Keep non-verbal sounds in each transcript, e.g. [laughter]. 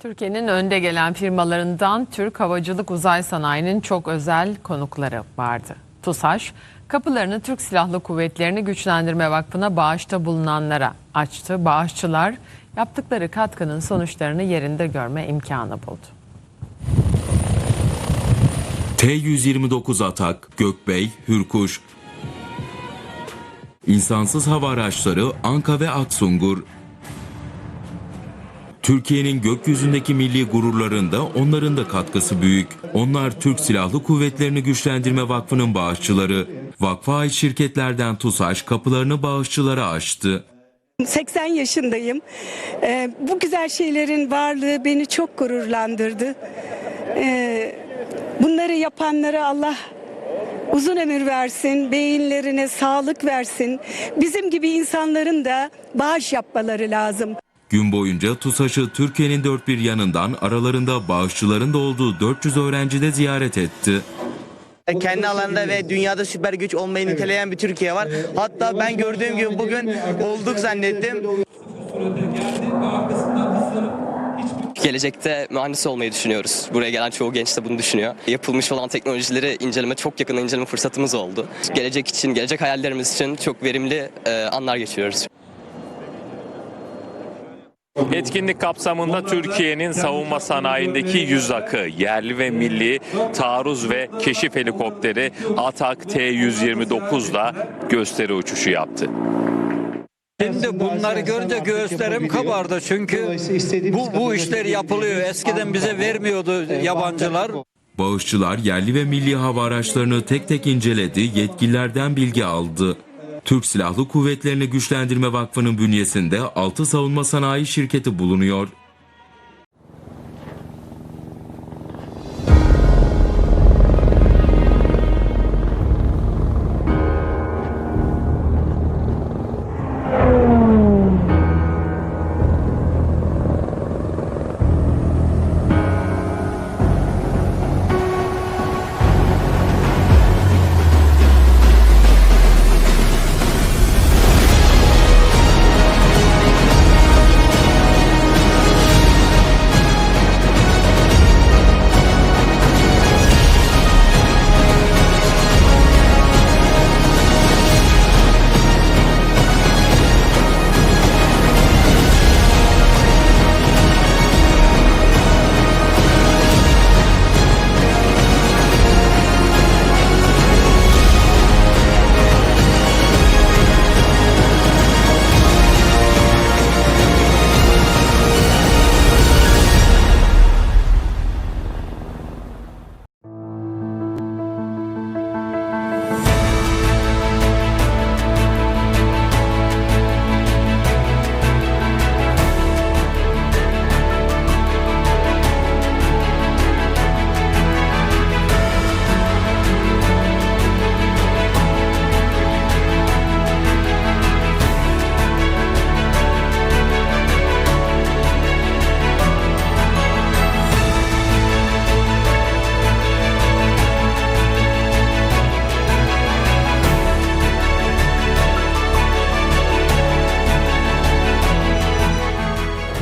Türkiye'nin önde gelen firmalarından Türk Havacılık Uzay Sanayi'nin çok özel konukları vardı. TUSAŞ, kapılarını Türk Silahlı Kuvvetleri'ni Güçlendirme Vakfı'na bağışta bulunanlara açtı. Bağışçılar yaptıkları katkının sonuçlarını yerinde görme imkanı buldu. T-129 Atak, Gökbey, Hürkuş, insansız hava araçları Anka ve Aksungur, Türkiye'nin gökyüzündeki milli gururlarında onların da katkısı büyük. Onlar Türk Silahlı Kuvvetleri'ni Güçlendirme Vakfı'nın bağışçıları. Vakfa ait şirketlerden TUSAŞ kapılarını bağışçılara açtı. 80 yaşındayım. Ee, bu güzel şeylerin varlığı beni çok gururlandırdı. Ee, bunları yapanlara Allah uzun ömür versin, beyinlerine sağlık versin. Bizim gibi insanların da bağış yapmaları lazım. Gün boyunca TUSAŞ'ı Türkiye'nin dört bir yanından aralarında bağışçıların da olduğu 400 öğrenci de ziyaret etti. Kendi alanında ve dünyada süper güç olmayı niteleyen bir Türkiye var. Hatta ben gördüğüm gibi bugün olduk zannettim. Gelecekte mühendis olmayı düşünüyoruz. Buraya gelen çoğu genç de bunu düşünüyor. Yapılmış olan teknolojileri inceleme, çok yakın inceleme fırsatımız oldu. Gelecek için, gelecek hayallerimiz için çok verimli e, anlar geçiriyoruz. Etkinlik kapsamında Türkiye'nin savunma sanayindeki yüz akı, yerli ve milli taarruz ve keşif helikopteri Atak T-129 ile gösteri uçuşu yaptı. Şimdi bunları görünce göğüslerim kabardı çünkü bu bu işler yapılıyor. Eskiden bize vermiyordu yabancılar. Bağışçılar yerli ve milli hava araçlarını tek tek inceledi, yetkililerden bilgi aldı. Türk Silahlı Kuvvetleri'ni Güçlendirme Vakfı'nın bünyesinde 6 savunma sanayi şirketi bulunuyor.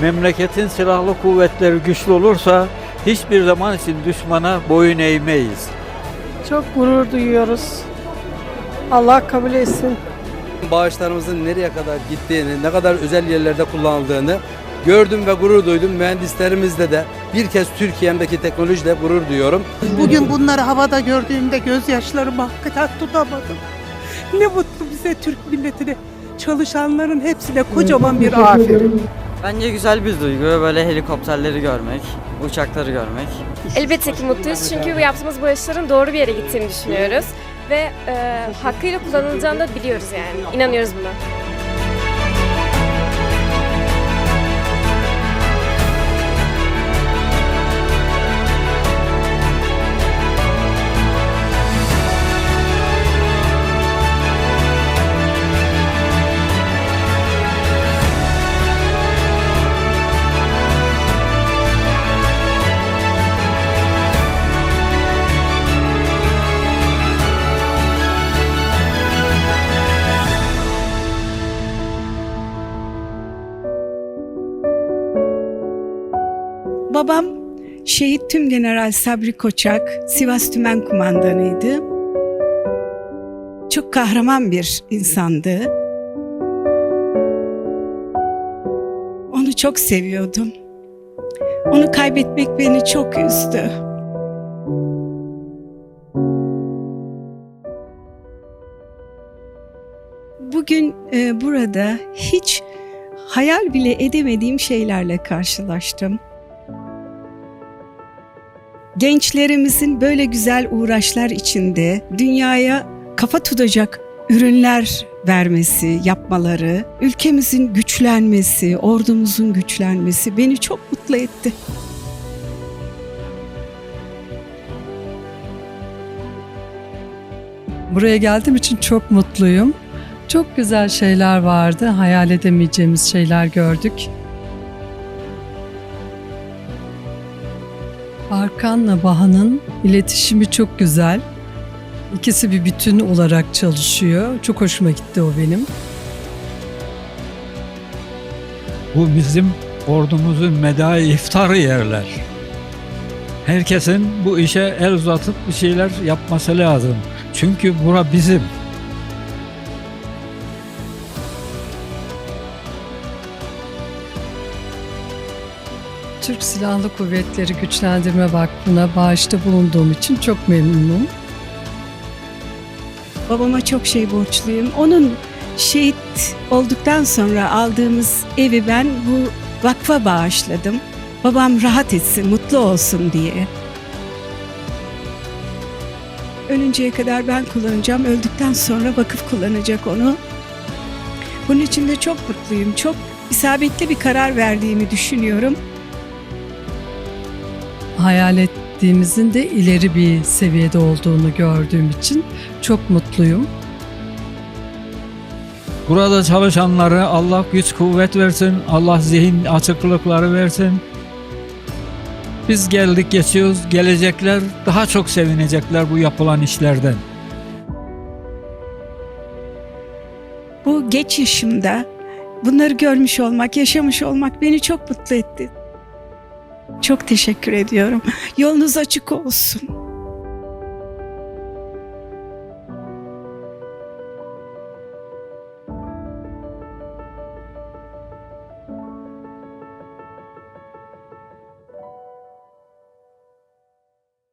Memleketin silahlı kuvvetleri güçlü olursa hiçbir zaman için düşmana boyun eğmeyiz. Çok gurur duyuyoruz. Allah kabul etsin. bağışlarımızın nereye kadar gittiğini, ne kadar özel yerlerde kullanıldığını gördüm ve gurur duydum. Mühendislerimizle de bir kez Türkiye'mdeki teknolojiyle gurur duyuyorum. Bugün bunları havada gördüğümde gözyaşlarımı hakikaten tutamadım. Ne mutlu bize Türk milletine. Çalışanların hepsine kocaman bir aferin. [laughs] Bence güzel bir duygu böyle helikopterleri görmek, uçakları görmek. Elbette ki mutluyuz çünkü bu yaptığımız bu yaşların doğru bir yere gittiğini düşünüyoruz. Ve e, hakkıyla kullanılacağını da biliyoruz yani. İnanıyoruz buna. Babam şehit Tüm General Sabri Koçak, Sivas Tümen Kumandanıydı. Çok kahraman bir insandı. Onu çok seviyordum. Onu kaybetmek beni çok üzdü. Bugün e, burada hiç hayal bile edemediğim şeylerle karşılaştım. Gençlerimizin böyle güzel uğraşlar içinde dünyaya kafa tutacak ürünler vermesi, yapmaları, ülkemizin güçlenmesi, ordumuzun güçlenmesi beni çok mutlu etti. Buraya geldiğim için çok mutluyum. Çok güzel şeyler vardı. Hayal edemeyeceğimiz şeyler gördük. Arkan'la Baha'nın iletişimi çok güzel. İkisi bir bütün olarak çalışıyor. Çok hoşuma gitti o benim. Bu bizim ordumuzun medai iftarı yerler. Herkesin bu işe el uzatıp bir şeyler yapması lazım. Çünkü bura bizim. Türk Silahlı Kuvvetleri Güçlendirme Vakfı'na bağışta bulunduğum için çok memnunum. Babama çok şey borçluyum. Onun şehit olduktan sonra aldığımız evi ben bu vakfa bağışladım. Babam rahat etsin, mutlu olsun diye. Ölünceye kadar ben kullanacağım. Öldükten sonra vakıf kullanacak onu. Bunun için de çok mutluyum. Çok isabetli bir karar verdiğimi düşünüyorum. Hayal ettiğimizin de ileri bir seviyede olduğunu gördüğüm için çok mutluyum. Burada çalışanları Allah güç kuvvet versin, Allah zihin açıklıkları versin. Biz geldik geçiyoruz, gelecekler daha çok sevinecekler bu yapılan işlerden. Bu geç yaşımda bunları görmüş olmak, yaşamış olmak beni çok mutlu etti. Çok teşekkür ediyorum. Yolunuz açık olsun.